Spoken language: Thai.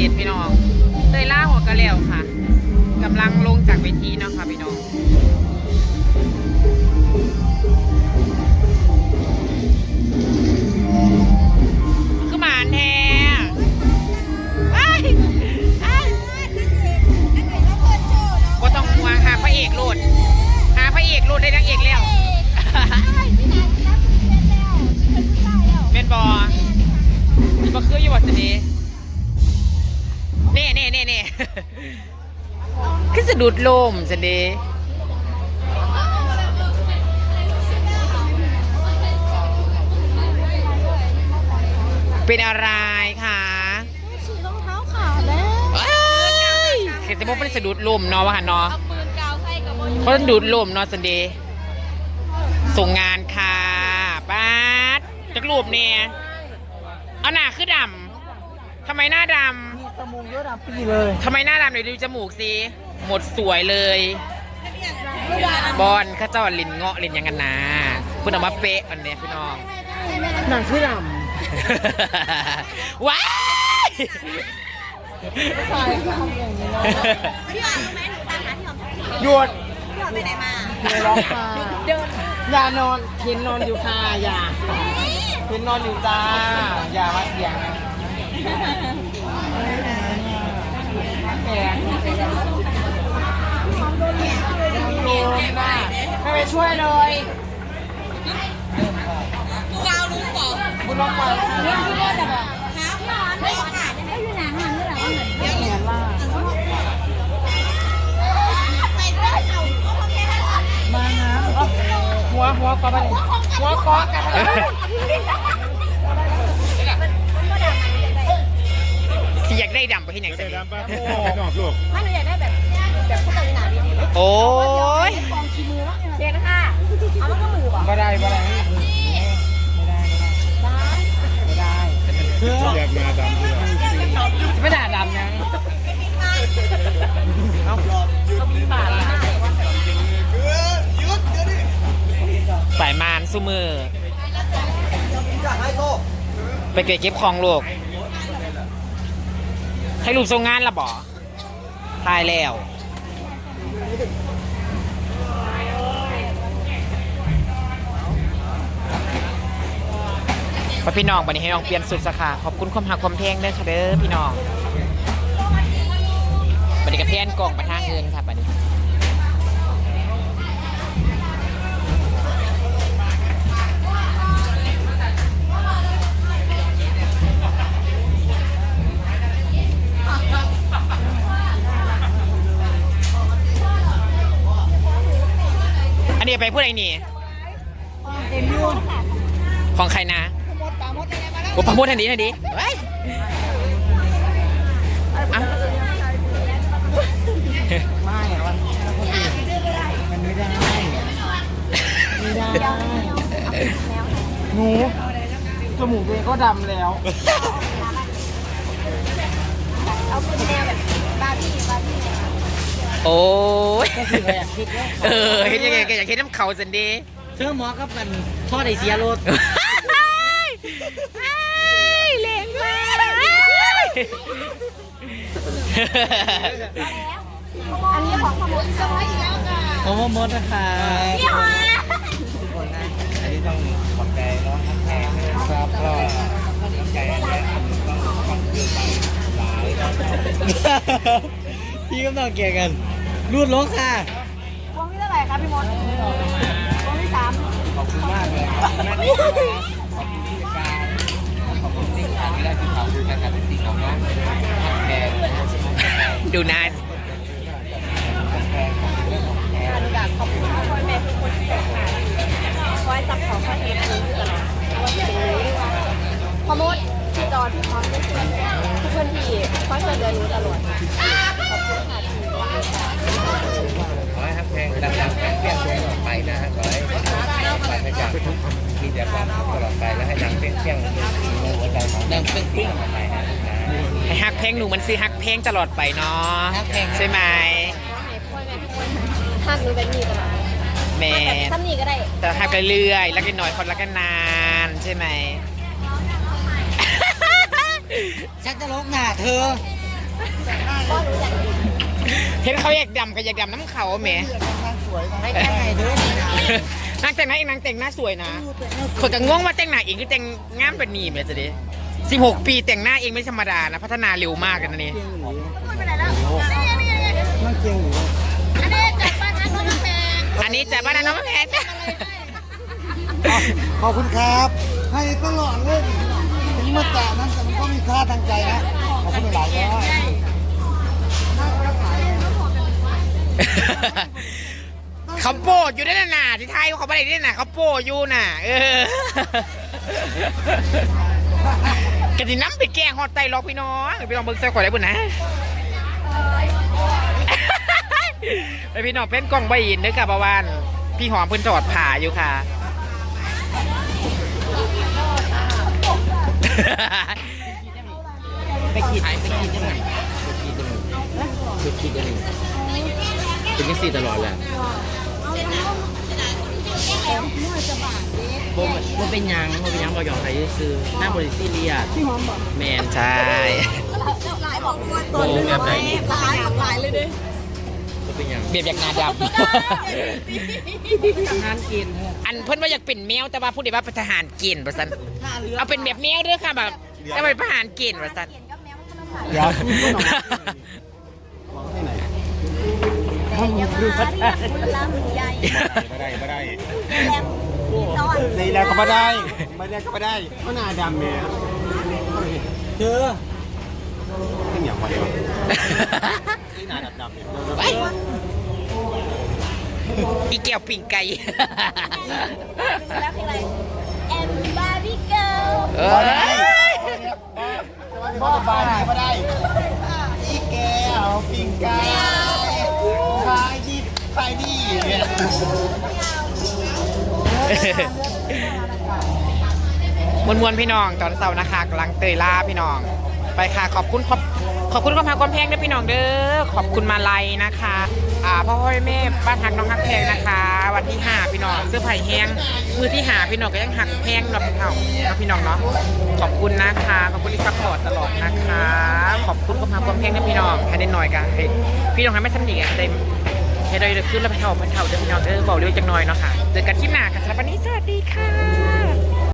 จ็ดพี่น้องเตยล่าหัวกระเหลวค่ะกำลังลงจากเวทีนะคะพี่น้องก็มานแท้ก็ต้องห่วหาพระเอกโลดหาพระเอกลดด้นางเอกแล้วเป็นบอมาคืออยู่วันนี้ เน่เน่เน่คือสะดุดลมสินีเป็นอะไรคะฉีรองเท้าขาดแล้วเอ้ยเห็นแต่ว่าเป็นสะดุดลมเนาะว่าหันเนาะเอาปืนกาวใส่กับโบยเพราะดูดลมเนาะสันเดย์ส่งงานค่ะป้าดจักรูปเนี่ยเอาหน้าคือดำทำไมหน้าดมี ตะมุงเยอะดำปีเลยำทำไมหน้าดำเดี๋ยวดูจมูกสิ หมดสวยเลย บอลเข้าเจ้าลินเงาะลินหยังกันนะเพิ่นเอามาเป๊ะอันเนี้ยพี่น้อง หนังคือดว้ายำใช่ค่ะอย่างนี้เลยพี่อ่านรู้ไหมหนูตามหาที่หอมหยุดพี่หอมไปไหนมาไม่ร้องค่ะอย่านอนเห็นนอนอยู่ค่ะอย่าเห็นนอนอยู่จ้าอย่ามาเถียงนะแหมโดน ได้ไม่ไปช่วยเลยกูกาวรู้บอกคุณลองไปเรื่องที่เลิศอะบอกครับพี่หอมไม่ค่ะได้อยู่หนังหันด้วยหรอเหมือนแหมล่าไปเรื่อย่างนี้บ้ามานะเอาหัวหัวกอกันหัวกอกันสิอยากได้ดำไปที่ไหนสันเดย์ดำปะโอ้นอกลูกไม่หนูอยากได้แบบ แบบผู้ตัดหนาดีโอ้ยๆฟองชีมือแล้วเด็กค่ะเอามันก็มือบอกไม่ได้ไม่ได้ไม่ได้ไม่ได้ไม่ได้อยากมาดำด้วยไม่ด่าดำนะเอาสายมานสู้มือ ไปเก็บเก็บของลูกให้รูปทรงงานละบ่ตายแล้ว พอพี่น้องบันนี้ให้น้องเปลี่ยนสุดสาขาขอบคุณความหักความแพงเด้อค่ะเด้อพี่น้องบันนี้กระเพียนกล่องไปทางเงินค่ะบบันนี้ นนี้ไปพูดอะไรนี่ของใครนะโอ้ประมดทันดีทันดีเฮ้ยเอ้าไม่อะมันมันไม่ได้ ไม่ได้หนูจมูกตัวเองก็ดำแล้ว เอาเป็นแนวแบบบาร์บี้บาร์บี้ โอ้ยก็คืออยากคิดว่าเออเห็นยังไงก็อยากเห็นน้ำเขาสันดีเชื่อหมอกับมันทอดไอเสียรถเล่นมากอันนี้ของขโมยสมัยแล้วค่ะผมว่ามดนะคะพี่หอมทุกคนนะอันนี้ต้องขอบใจน้องทั้งแพงครับก็ขอบใจอันนี้ต้องต้องคือไปหลายพี่ก็ต้องเกี่ยกัน รูดลงค่ะวงที่เท่าไหร่คะพี่มดวงที่สามขอบคุณมากเลยขอบคุณที่การขอบคุณที่การที่ได้ที่เขาดูการเป็นสิ่งของน้องทักแดงดูหน้า อนุญาตขอบคุณพ่อแม่ทุกคนที่คอยซัพพอร์ตคอยเห็นดูตลอดว่าจะเป็นพอมดพี่จอพี่พร้อมด้วยทุกคนที่คอยช่วยเหลือหนูตลอดขอบคุณค่ะที่ ขอให้ฮักแพงดังๆแพงเปรี้ยงตัวตลอดไปนะฮะขอให้ไปไม่จากมีแต่ความสุขตลอดไปและให้ดัง เปรี้ยงเปรี้ยงในหัวใจของดังเปรี้ยงตลอดไปนะให้ฮักเพลงหนูมันซื้อฮักเพลงตลอดไปเนาะฮักเพลง ใช่ไหมให้พ่อแม่ทุกคนหักหนูแบบนี้ตลอดแม่หักแบบซ้ำนี่ก็ได้ แต่ฮักไปเรื่อยๆรักกันหน่อยคนรักกันนานใช่ไหมชักจะลกหน้าเธอก็รู้จักเห็นเขาอยากดำก็อยากดำน้ำเขาแหมไม่ได้เด้อนี่ นะนางแต่งหน้าเองนางแต่งหน้าสวยนะคนก็งงว่าแต่งหน้าเองคือแต่งงามแบบนี้แม่จะดิสิบหกปีแต่งหน้าเองไม่ธรรมดานะ พัฒนาเร็วมากกันนะนี่ไม่เป็นไรแล้วนี่นี่นี่นั่งเกียงอยู่อันนี้จากบ้านอันน้องแพงอันนี้จากบ้านน้องแพนขอบคุณครับ ให้ตลอดเลยถึงมาแต่นั้นแต่มันก็ไม่ค่าทางใจนะ ขอบคุณหลายๆเนาะ เขาโป้อยู่ได้น่ะที่ไทยเขาไม่ได้ได้น่ะเขาโป้อยู่น่ะ เออกะทิน้ำไปแกล้งฮอดไตรอกพี่น้องพี่น้องเบิ่งเสื้อข่อได้บุญนะไปพี่น้องเพ้นกล้องใบยินเด้อค่ะประวานพี่หอมเพิ่นจอดผ่าอยู่ค่ะไปขีดไปขีดยังไงไปขีดยังไงไปขีดยังไงเป็นยังสี่ตลอดแหละ บ่บ่เป็นหยังบ่เป็นหยังบ่ยอมใครซื้อหน้าบริซีเรียพี่หอมบอกแมนใช่ หลายบอกว่าตัวนึงหลายหลายหลายเลยดิบ่เป็นหยังเบียบอยากหนาดทำงานกินำอันเพิ่นว่าอยากเป็นแมวแต่ว่าผู้ใดว่าเป็นทหารเกณฑ์ประสันเอาเป็นแบบแมวเด้อค่ะแบบจะเป็นทหารเกณฑ์ประสันเห็นกับแมวมันก็เดี๋ยวต้องหลาย แต่ยังมาเรียกคุณลำใหญ่ไม่ได้ไม่ได้แลมตอนสีแล้วก็ไม่ได้ไม่ได้ก็ไม่ได้ก็หน้าดำแม่ยเจอเป็นอย่างไรวะที่หน้าดำๆเนี่ยไปอีแก้วปิ่งไก่แล้วเพลงอะไรแอมบาร์บี้เกิลเอบ่ได้บ่บายบ่ได้อีแก้วปิ่งไก่ มวนมวนพี่น้องตอนเสาร์นะคะกำลังเตยล่าพี่น้อง ไปค่ะขอบคุณขอบขอบคุณความพักความแพงด้วยพี่น้องเด้อขอบคุณมาลัยนะคะ อ่าพ่อพ่อแม่บ้านหักน้องหักแพงนะคะ วันที่ห้าพี่น้องเสื้อไผ่แห้งมือที่หาพี่น้องก็ยังหักแพงเนาะพี่น้องเนาะพี่น้องเนาะขอบคุณนะคะขอบคุณที่ซัพพอร์ตตลอดนะคะ ขอบคุณความพักความแพงด้วยพี่น้องให้ได้หน่อยกันให้พี่น้องให้ไม่สำนีกันได้ให้ได้ขึ้นแล้ว เท่าไปเท่าเด้อพี่น้องเด้อบอกเรื่องจังหน่อยเนาะค่ะเจอกันคลิปหน้ากันสำหรับวันนี้สวัสดีค่ะ